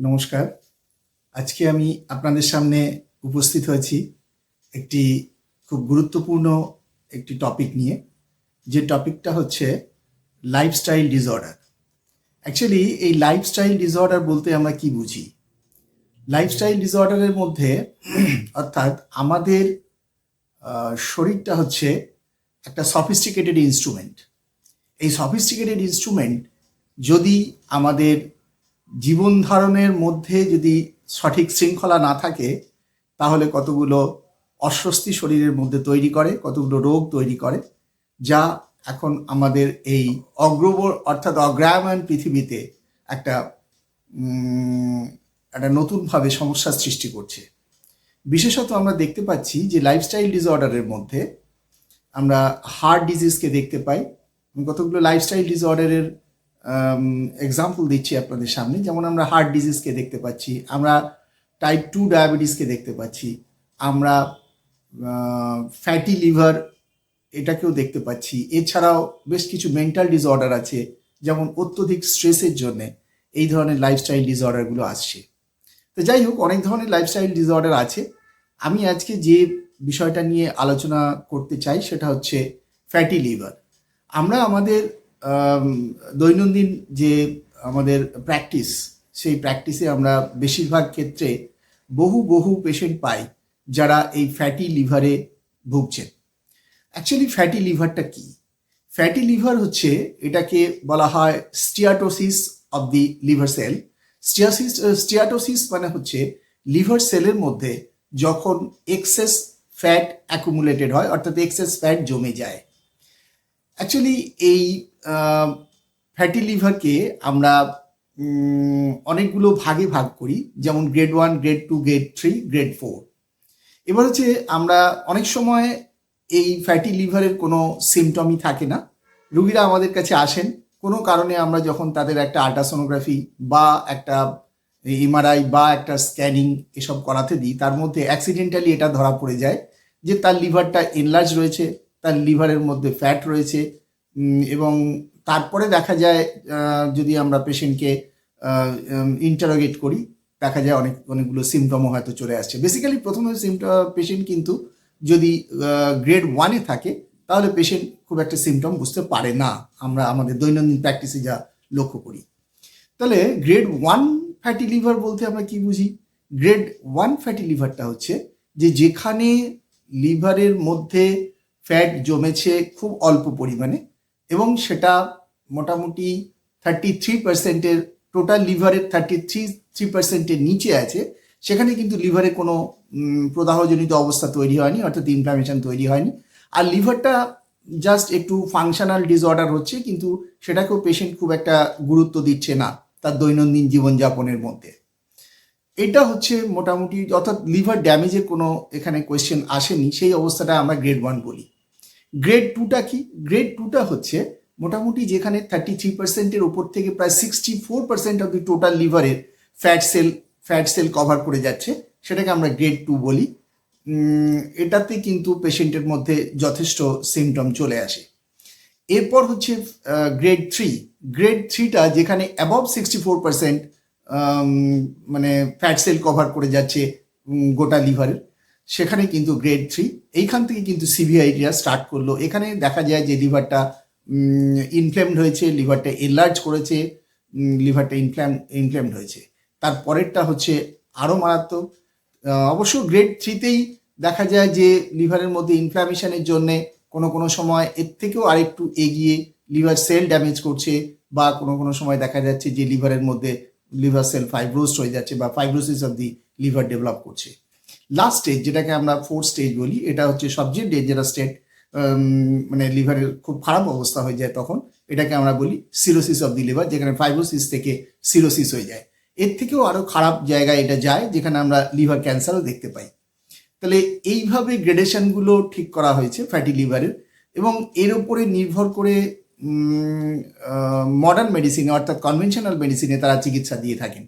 নমস্কার। আজকে আমি আপনাদের সামনে উপস্থিত হয়েছি একটি খুব গুরুত্বপূর্ণ একটি টপিক নিয়ে। যে টপিকটা হচ্ছে লাইফস্টাইল ডিসঅর্ডার অ্যাকচুয়ালি এই লাইফস্টাইল ডিসঅর্ডার বলতে আমরা কি বুঝি? লাইফস্টাইল ডিসঅর্ডারের মধ্যে, অর্থাৎ আমাদের শরীরটা হচ্ছে একটা সফিস্টিকেটেড ইনস্ট্রুমেন্ট এই সফিস্টিকেটেড ইনস্ট্রুমেন্ট যদি আমাদের জীবন ধারণের মধ্যে যদি সঠিক শৃঙ্খলা না থাকে, তাহলে কতগুলো অস্বস্তি শরীরের মধ্যে তৈরি করে, কতগুলো রোগ তৈরি করে, যা এখন আমাদের এই অগ্রবর অর্থাৎ অগ্রায়মান পৃথিবীতে একটা একটা নতুনভাবে সমস্যার সৃষ্টি করছে। বিশেষত আমরা দেখতে পাচ্ছি যে লাইফস্টাইল ডিসঅর্ডারের মধ্যে আমরা হার্ট ডিজিজকে দেখতে পাই। কতগুলো লাইফস্টাইল ডিসঅর্ডারের এক্সাম্পল দিচ্ছি আপনাদের সামনে যেমন আমরা হার্ট ডিজিজকে দেখতে পাচ্ছি আমরা টাইপ টু ডায়াবেটিসকে দেখতে পাচ্ছি আমরা ফ্যাটি লিভার এটাকেও দেখতে পাচ্ছি। এছাড়াও বেশ কিছু মেন্টাল ডিসঅর্ডার আছে যেমন অত্যধিক স্ট্রেসের জন্যে এই ধরনের লাইফস্টাইল ডিসঅর্ডারগুলো আসছে। তো যাই হোক অনেক ধরনের লাইফস্টাইল ডিসঅর্ডার আছে। আমি আজকে যে বিষয়টা নিয়ে আলোচনা করতে চাই সেটা হচ্ছে ফ্যাটি লিভার আমরা আমাদের আম, দৈনন্দিন যে আমাদের প্র্যাকটিস সেই প্র্যাকটিসে আমরা বেশিরভাগ ক্ষেত্রে বহু বহু পেশেন্ট পাই যারা এই ফ্যাটি লিভারে ভুগছেন। অ্যাকচুয়ালি ফ্যাটি লিভারটা কি? ফ্যাটি লিভার হচ্ছে এটাকে বলা হয় steatosis of the liver cell steatosis steatosis মানে হচ্ছে লিভার সেলের মধ্যে যখন এক্সেস ফ্যাট অ্যাকুমুলেটেড হয়, অর্থাৎ এক্সেস ফ্যাট জমে যায়। অ্যাকচুয়ালি এই ফ্যাটি লিভারকে আমরা অনেকগুলো ভাগে ভাগ করি, যেমন grade one grade two grade three grade four এবার হচ্ছে আমরা অনেক সময় এই ফ্যাটি লিভারের কোনো সিমটমই থাকে না। রুগীরা আমাদের কাছে আসেন, কোনো কারণে আমরা যখন তাদের একটা আল্ট্রাসোনোগ্রাফি বা একটা এমআরআই বা একটা স্ক্যানিং এসব করাতে দিই, তার মধ্যে অ্যাক্সিডেন্টালি এটা ধরা পড়ে যায় যে তার লিভারটা এনলার্জ রয়েছে, তার লিভারের মধ্যে ফ্যাট রয়েছে এবং তারপরে দেখা যায় যদি আমরা পেশেন্টকে ইন্টারোগেট করি, দেখা যায় অনেক, অনেকগুলো সিমটমও হয়তো চলে আসছে। বেসিক্যালি প্রথমে সিমটম পেশেন্ট কিন্তু যদি গ্রেড ওয়ানে থাকে, তাহলে পেশেন্ট খুব একটা সিমটম বুঝতে পারে না। আমরা আমাদের দৈনন্দিন প্র্যাকটিসে যা লক্ষ্য করি। তাহলে গ্রেড ওয়ান ফ্যাটি লিভার বলতে আমরা কি বুঝি? গ্রেড ওয়ান ফ্যাটি লিভারটা হচ্ছে যে যেখানে লিভারের মধ্যে ফ্যাট জমেছে খুব অল্প পরিমাণে এবং সেটা মোটামুটি থার্টি থ্রি পার্সেন্টের টোটাল লিভারের থার্টি থ্রি থ্রি পার্সেন্টের নিচে আছে। সেখানে কিন্তু লিভারে কোনো প্রদাহজনিত অবস্থা তৈরি হয়নি, অর্থাৎ ইনফ্লামেশন তৈরি হয়নি। আর লিভারটা জাস্ট একটু ফাংশনাল ডিসঅর্ডার হচ্ছে, কিন্তু সেটাকেও পেশেন্ট খুব একটা গুরুত্ব দিচ্ছে না তার দৈনন্দিন জীবনযাপনের মধ্যে। এটা হচ্ছে মোটামুটি, অর্থাৎ লিভার ড্যামেজের কোনো এখানে কোয়েশ্চেন আসেনি, সেই অবস্থাটা আমরা গ্রেড ওয়ান বলি। গ্রেড টুটা কি? গ্রেড টুটা হচ্ছে মোটামুটি যেখানে থার্টি থ্রি পার্সেন্টের উপর থেকে প্রায় sixty four percent of the total লিভারের fat cell fat cell cover করে যাচ্ছে। সেটাকে আমরা গ্রেড টু বলি। এটাতে কিন্তু পেশেন্টের মধ্যে যথেষ্ট সিমটম চলে আসে। এরপর হচ্ছে গ্রেড থ্রি গ্রেড থ্রিটা যেখানে অ্যাবভ সিক্সটি ফোর পার্সেন্ট মানে ফ্যাট সেল কভার করে যাচ্ছে গোটা লিভারের সেখানে কিন্তু গ্রেড থ্রি এইখান থেকে কিন্তু সিভিআইটিরা স্টার্ট করল। এখানে দেখা যায় যে লিভারটা ইনফ্লেমড হয়েছে লিভারটা এনলার্জ করেছে লিভারটা ইনফ্ল্যাম ইনফ্লেমড হয়েছে। তার পরেরটা হচ্ছে আরও মারাত্মক। অবশ্য গ্রেড থ্রিতেই দেখা যায় যে লিভারের মধ্যে ইনফ্ল্যামেশনের জন্যে কোনো কোনো সময় এর থেকেও আরেকটু এগিয়ে লিভার সেল ড্যামেজ করছে বা কোনো কোনো সময় দেখা যাচ্ছে যে লিভারের মধ্যে লিভার সেল ফাইব্রোস্ট হয়ে যাচ্ছে বা fibrosis of the liver develop করছে। লাস্ট স্টেজ যেটাকে আমরা ফোর্থ স্টেজ বলি, এটা হচ্ছে সবচেয়ে ডেঞ্জারাস স্টেট মানে লিভারের খুব খারাপ অবস্থা হয়ে যায় তখন। এটাকে আমরা বলি সিরোসিস অফ দি লিভার যেখানে ফাইব্রোসিস থেকে সিরোসিস হয়ে যায়। এর থেকেও আরও খারাপ জায়গায় এটা যায়, যেখানে আমরা লিভার ক্যান্সারও দেখতে পাই। তাহলে এইভাবে গ্রেডেশনগুলো ঠিক করা হয়েছে ফ্যাটি লিভারের এবং এর উপরে নির্ভর করে মডার্ন মেডিসিনে অর্থাৎ কনভেনশনাল মেডিসিনে তারা চিকিৎসা দিয়ে থাকেন।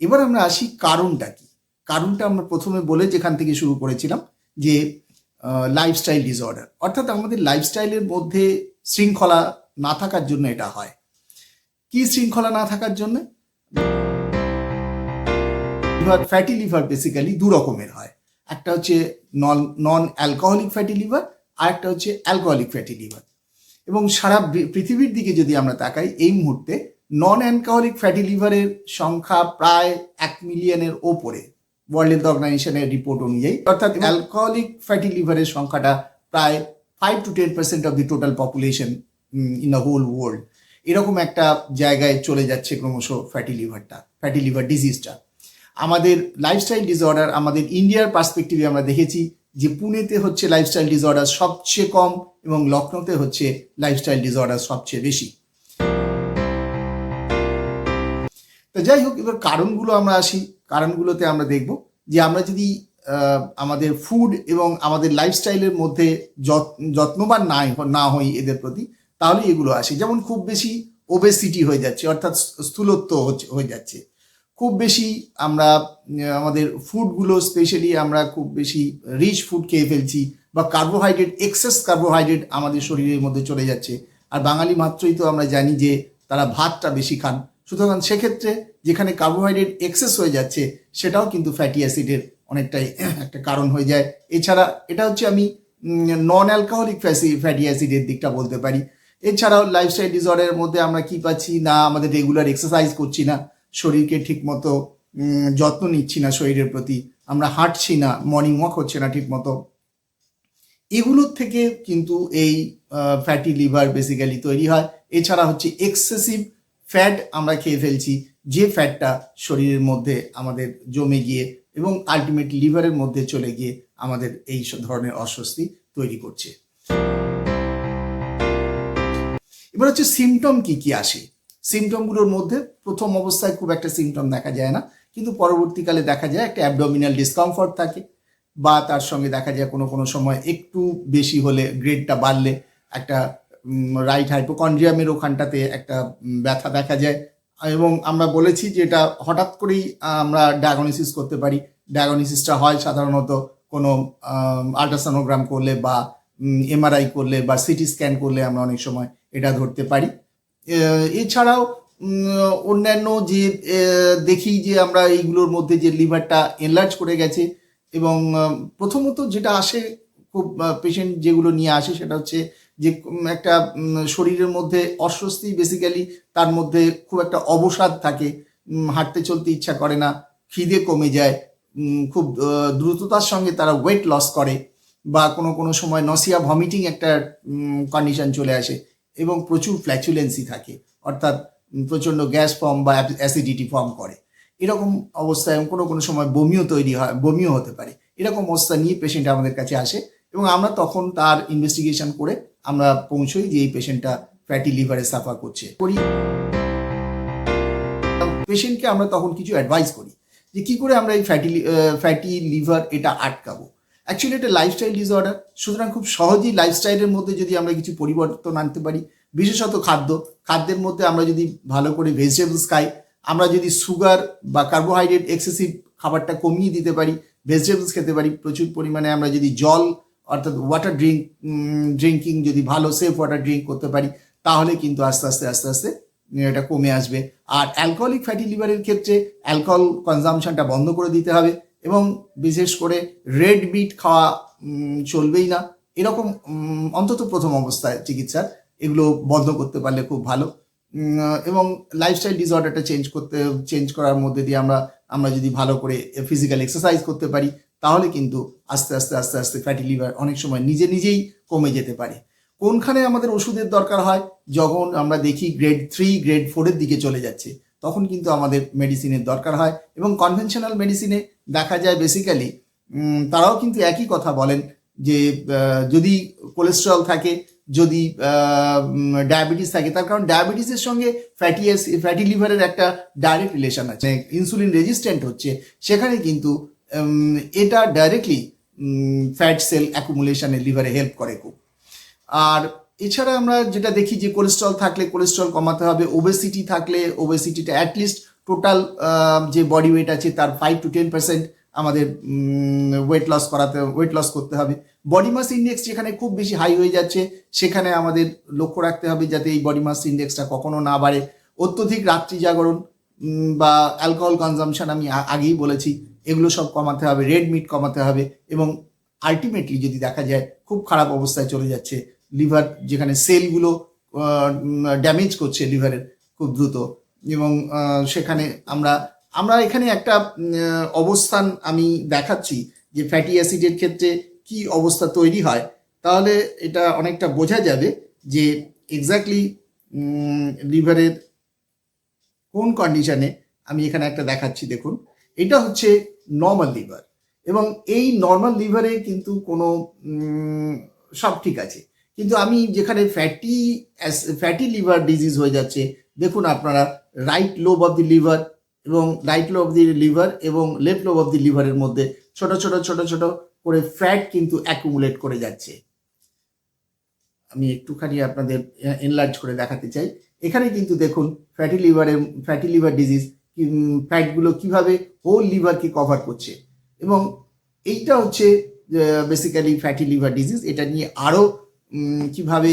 এবার আমরা আসি কারণটা কি? কারণটা আমরা প্রথমে বলে যেখান থেকে শুরু করেছিলাম যে লাইফস্টাইল ডিসঅর্ডার অর্থাৎ আমাদের লাইফস্টাইলের মধ্যে শৃঙ্খলা না থাকার জন্য এটা হয়। কি শৃঙ্খলা না থাকার জন্য? লিভার ফ্যাটি লিভার বেসিক্যালি দু রকমের হয়। একটা হচ্ছে non non alcoholic fatty liver আর একটা হচ্ছে অ্যালকোহলিক ফ্যাটি লিভার এবং সারা পৃথিবীর দিকে যদি আমরা তাকাই, এই মুহূর্তে নন অ্যালকোহলিক ফ্যাটি লিভারের সংখ্যা প্রায় এক মিলিয়নের ওপরে। ওয়ার্ল্ড হেলথ অর্গানাইজেশনের রিপোর্ট অনুযায়ী অর্থাৎ অ্যালকোহলিক ফ্যাটি লিভারের সংখ্যাটা প্রায় five to ten percent of the total population in the whole world এরকম একটা জায়গায় চলে যাচ্ছে ক্রমশ ফ্যাটি লিভারটা ফ্যাটি লিভার ডিজিজটা আমাদের লাইফস্টাইল ডিসঅর্ডার আমাদের ইন্ডিয়ার পার্সপেক্টিভে আমরা দেখেছি যে পুনেতে হচ্ছে লাইফস্টাইল ডিসঅর্ডার সবচেয়ে কম এবং লখনৌতে হচ্ছে লাইফস্টাইল ডিসঅর্ডার সবচেয়ে বেশি। তো যাই হোক এবার কারণগুলো আমরা আসি। কারণগুলোতে আমরা দেখব যে আমরা যদি আমাদের ফুড এবং আমাদের লাইফস্টাইলের মধ্যে যত- যত্নবান না না হই এদের প্রতি, তাহলে এগুলো আসে। যেমন খুব বেশি ওবেসিটি হয়ে যাচ্ছে, অর্থাৎ স্থূলত্ব হয়ে যাচ্ছে। খুব বেশি আমরা আমাদের ফুডগুলো স্পেশালি আমরা খুব বেশি রিচ ফুড খেয়ে ফেলছি বা কার্বোহাইড্রেট এক্সেস কার্বোহাইড্রেট আমাদের শরীরের মধ্যে চলে যাচ্ছে। আর বাঙালি মাত্রই তো আমরা জানি যে তারা ভাতটা বেশি খান। সুতরাং সেক্ষেত্রে যেখানে কার্বোহাইড্রেট এক্সেস হয়ে যাচ্ছে, সেটাও কিন্তু ফ্যাটি অ্যাসিডের অনেকটাই একটা কারণ হয়ে যায়। এছাড়া এটা হচ্ছে আমি নন অ্যালকোহলিক ফ্যাসি ফ্যাটি অ্যাসিডের দিকটা বলতে পারি। এছাড়াও লাইফস্টাইল ডিসঅর্ডারের মধ্যে আমরা কি পাচ্ছি? না, আমাদের রেগুলার এক্সারসাইজ করছি না, শরীরকে ঠিকমতো যত্ন নিচ্ছি না শরীরের প্রতি, আমরা হাঁটছি না মর্নিং ওয়াক হচ্ছে না ঠিক মতো এগুলোর থেকে কিন্তু এই ফ্যাটি লিভার বেসিক্যালি তৈরি হয়। এছাড়া হচ্ছে এক্সেসিভ ফ্যাট আমরা খেয়ে ফেলছি, যে ফ্যাটটা শরীরের মধ্যে আমাদের জমে গিয়ে এবং আলটিমেট লিভারের মধ্যে চলে গিয়ে আমাদের এই ধরনের অস্বস্তি তৈরি করছে। এবার হচ্ছে সিমটম কি কি আসে? সিমটমগুলোর মধ্যে প্রথম অবস্থায় খুব একটা সিমটম দেখা যায় না, কিন্তু পরবর্তীকালে দেখা যায় একটা অ্যাবডোমিনাল ডিসকমফর্ট থাকে বা তার সঙ্গে দেখা যায় কোনো কোনো সময় একটু বেশি হলে গ্রেডটা বাড়লে একটা রাইট হাইপোকন্ড্রিয়ামের ওখানটাতে একটা ব্যথা দেখা যায়। এবং আমরা বলেছি যে এটা হঠাৎ করেই আমরা ডায়াগনোসিস করতে পারি। ডায়াগনোসিসটা হয় সাধারণত কোনো আল্ট্রাসোনোগ্রাম করলে বা এমআরআই করলে বা সিটি স্ক্যান করলে আমরা অনেক সময় এটা ধরতে পারি। এছাড়াও অন্যান্য যে দেখি যে আমরা এইগুলোর মধ্যে যে লিভারটা এনলার্জ করে গেছে এবং প্রথমত যেটা আসে খুব পেশেন্ট যেগুলো নিয়ে আসে সেটা হচ্ছে যে একটা শরীরের মধ্যে অস্বস্তি বেসিক্যালি তার মধ্যে খুব একটা অবসাদ থাকে হাঁটতে চলতে ইচ্ছা করে না, খিদে কমে যায় খুব দ্রুততার সঙ্গে তারা ওয়েট লস করে বা কোনো কোনো সময় নসিয়া ভমিটিং একটা কন্ডিশন চলে আসে এবং প্রচুর ফ্ল্যাচুলেন্সি থাকে, অর্থাৎ প্রচণ্ড গ্যাস ফর্ম বা অ্যাসিডিটি ফর্ম করে। এরকম অবস্থায় কোনো কোনো সময় বমিও তৈরি হয়, বমিও হতে পারে। এরকম অবস্থা নিয়ে পেশেন্ট আমাদের কাছে আসে এবং আমরা তখন তার ইনভেস্টিগেশন করে আমরা পৌঁছই যে এই পেশেন্টটা ফ্যাটি লিভারে সাফার করছে। করি। পেশেন্টকে আমরা তখন কিছু অ্যাডভাইস করি যে কি করে আমরা এই ফ্যাটি ফ্যাটি লিভার এটা আটকাবো। অ্যাকচুয়ালি এটা লাইফস্টাইল ডিসঅর্ডার সুতরাং খুব সহজেই লাইফস্টাইলের মধ্যে যদি আমরা কিছু পরিবর্তন আনতে পারি, বিশেষত খাদ্য, খাদ্যের মধ্যে আমরা যদি ভালো করে ভেজিটেবলস খাই, আমরা যদি সুগার বা কার্বোহাইড্রেট এক্সেসিভ খাবারটা কমিয়ে দিতে পারি ভেজিটেবলস খেতে পারি, প্রচুর পরিমাণে আমরা যদি জল অর্থাৎ ওয়াটার ড্রিঙ্ক ড্রিঙ্কিং যদি ভালো সেফ ওয়াটার ড্রিঙ্ক করতে পারি, তাহলে কিন্তু আস্তে আস্তে আস্তে আস্তে এটা কমে আসবে। আর অ্যালকোহলিক ফ্যাটি লিভারের ক্ষেত্রে অ্যালকোহল কনজামশনটা বন্ধ করে দিতে হবে এবং বিশেষ করে রেড বিট খাওয়া চলবেই না। এরকম অন্তত প্রথম অবস্থায় চিকিৎসার এগুলো বন্ধ করতে পারলে খুব ভালো। এবং লাইফস্টাইল ডিসঅর্ডারটা চেঞ্জ করতে চেঞ্জ করার মধ্যে দিয়ে আমরা আমরা যদি ভালো করে ফিজিক্যাল এক্সারসাইজ করতে পারি তাহলে কিন্তু আস্তে আস্তে আস্তে আস্তে ফ্যাটি লিভার অনেক সময় নিজে নিজেই কমে যেতে পারে। কোনখানে আমাদের ওষুধের দরকার হয়? যখন আমরা দেখি গ্রেড থ্রি গ্রেড ফোরের দিকে চলে যাচ্ছে, তখন কিন্তু আমাদের মেডিসিনের দরকার হয় এবং কনভেনশনাল মেডিসিনে দেখা যায় বেসিক্যালি তারাও কিন্তু একই কথা বলেন যে যদি কোলেস্ট্রল থাকে, যদি ডায়াবেটিস থাকে, তার কারণ ডায়াবেটিসের সঙ্গে ফ্যাটি ফ্যাটি লিভারের একটা ডাইরেক্ট রিলেশন আছে। ইনসুলিন রেজিস্ট্যান্ট হচ্ছে, সেখানে কিন্তু এটা ডাইরেক্টলি ফ্যাট সেল অ্যাকুমুলেশনে লিভারে হেল্প করে খুব। আর এছাড়া আমরা যেটা দেখি যে কোলেস্ট্রল থাকলে কোলেস্ট্রল কমাতে হবে ওবেসিটি থাকলে ওবেসিটিটা অ্যাটলিস্ট টোটাল যে বডি ওয়েট আছে তার ফাইভ টু টেন পার্সেন্ট আমাদের ওয়েট লস করাতে ওয়েট লস করতে হবে। বডি মাস ইন্ডেক্স যেখানে খুব বেশি হাই হয়ে যাচ্ছে, সেখানে আমাদের লক্ষ্য রাখতে হবে যাতে এই বডি মাস ইন্ডেক্সটা কখনো না বাড়ে। অত্যধিক রাত্রি জাগরণ বা অ্যালকোহল কনজামশন আমি আগেই বলেছি। এগুলো সব কমাতে হবে রেড মিট কমাতে হবে এবং আলটিমেটলি যদি দেখা যায় খুব খারাপ অবস্থায় চলে যাচ্ছে লিভার যেখানে সেলগুলো ড্যামেজ করছে লিভারের খুব দ্রুত এবং সেখানে আমরা আমরা এখানে একটা অবস্থান আমি দেখাচ্ছি যে ফ্যাটি অ্যাসিডের ক্ষেত্রে কি অবস্থা তৈরি হয়। তাহলে এটা অনেকটা বোঝা যাবে যে এক্স্যাক্টলি লিভারের কোন কন্ডিশনে আমি এখানে একটা দেখাচ্ছি, দেখুন। এটা হচ্ছে নর্মাল লিভার এবং এই নর্মাল লিভারে কিন্তু কোনো সব ঠিক আছে। কিন্তু আমি যেখানে ফ্যাটি ফ্যাটি লিভার ডিজিজ হয়ে যাচ্ছে, দেখুন আপনারা right lobe of the liver এবং right lobe of the liver এবং লেফট লোব অফ দি লিভারের মধ্যে ছোট ছোট ছোট ছোট করে ফ্যাট কিন্তু অ্যাকুমুলেট করে যাচ্ছে। আমি একটুখানি আপনাদের এনলার্জ করে দেখাতে চাই। এখানে কিন্তু দেখুন ফ্যাটি লিভারের ফ্যাটি লিভার ডিজিজ ফ্যাটগুলো কীভাবে হোল লিভারকে কভার করছে। এবং এইটা হচ্ছে বেসিক্যালি ফ্যাটি লিভার ডিজিজ এটা নিয়ে আরও কীভাবে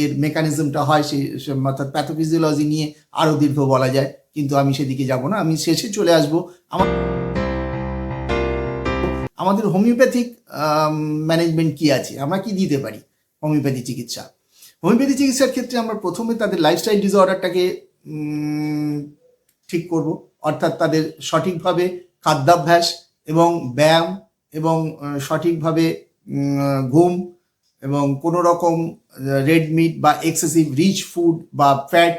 এর মেকানিজমটা হয় সেই অর্থাৎ প্যাথোফিজিওলজি নিয়ে আরও দীর্ঘ বলা যায়। কিন্তু আমি সেদিকে যাব না, আমি শেষে চলে আসব। আমার আমাদের হোমিওপ্যাথিক ম্যানেজমেন্ট কি আছে? আমরা কি দিতে পারি হোমিওপ্যাথি চিকিৎসা? হোমিওপ্যাথি চিকিৎসার ক্ষেত্রে আমরা প্রথমে তাদের লাইফস্টাইল ডিসঅর্ডারটাকে ঠিক করব। অর্থাৎ তাদের সঠিকভাবে খাদ্যাভ্যাস এবং ব্যায়াম এবং সঠিকভাবে ঘুম এবং কোনো রকম রেড মিট বা এক্সেসিভ রিচ ফুড বা ফ্যাট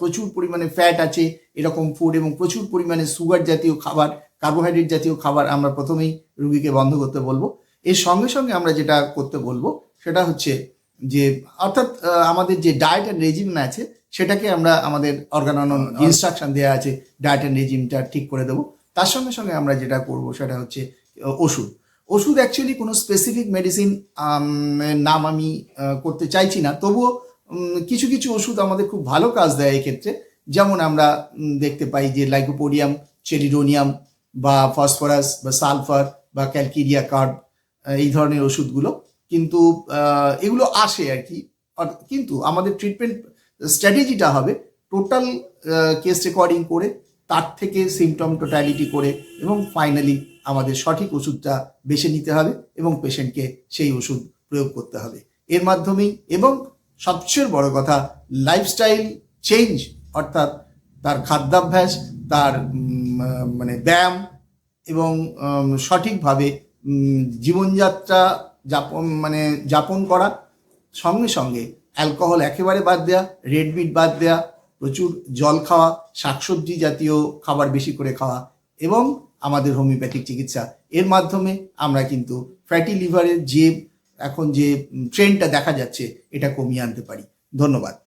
প্রচুর পরিমাণে ফ্যাট আছে এরকম ফুড এবং প্রচুর পরিমাণে সুগার জাতীয় খাবার কার্বোহাইড্রেট জাতীয় খাবার আমরা প্রথমেই রুগীকে বন্ধ করতে বলব। এর সঙ্গে সঙ্গে আমরা যেটা করতে বলব সেটা হচ্ছে যে, অর্থাৎ আমাদের যে ডায়েট অ্যান্ড রেজিম আছে সেটাকে আমরা আমাদের অর্গানন ইনস্ট্রাকশন দেওয়া আছে ডায়েট অ্যান্ড রেজিমটা ঠিক করে দেবো। তার সঙ্গে সঙ্গে আমরা যেটা করব সেটা হচ্ছে ওষুধ। ওষুধ অ্যাকচুয়ালি কোনো স্পেসিফিক মেডিসিন নাম আমি করতে চাইছি না। তবুও কিছু কিছু ওষুধ আমাদের খুব ভালো কাজ দেয় এক্ষেত্রে যেমন আমরা দেখতে পাই যে লাইকোপোডিয়াম চেরিডোনিয়াম বা ফসফরাস বা সালফার বা ক্যালকিরিয়া কার্ড এই ধরনের ওষুধগুলো। কিন্তু এগুলো আসে আর কি। কিন্তু আমাদের ট্রিটমেন্ট স্ট্র্যাটেজিটা হবে টোটাল কেস রেকর্ডিং করে, তার থেকে সিমটম টোটালিটি করে এবং ফাইনালি আমাদের সঠিক ওষুধটা বেছে নিতে হবে এবং পেশেন্টকে সেই ওষুধ প্রয়োগ করতে হবে। এর মাধ্যমেই এবং সবচেয়ে বড় কথা লাইফস্টাইল চেঞ্জ অর্থাৎ তার খাদ্যাভ্যাস, তার মানে ব্যায়াম এবং সঠিকভাবে জীবনযাত্রা যাপন মানে যাপন করা সঙ্গে সঙ্গে অ্যালকোহল একেবারে বাদ দেয়া রেড মিট বাদ দেয়া, প্রচুর জল খাওয়া, শাকসবজি জাতীয় খাবার বেশি করে খাওয়া এবং আমাদের হোমিওপ্যাথিক চিকিৎসা। এর মাধ্যমে আমরা কিন্তু ফ্যাটি লিভারের যে এখন যে ট্রেনটা দেখা যাচ্ছে, এটা কমিয়ে আনতে পারি। ধন্যবাদ।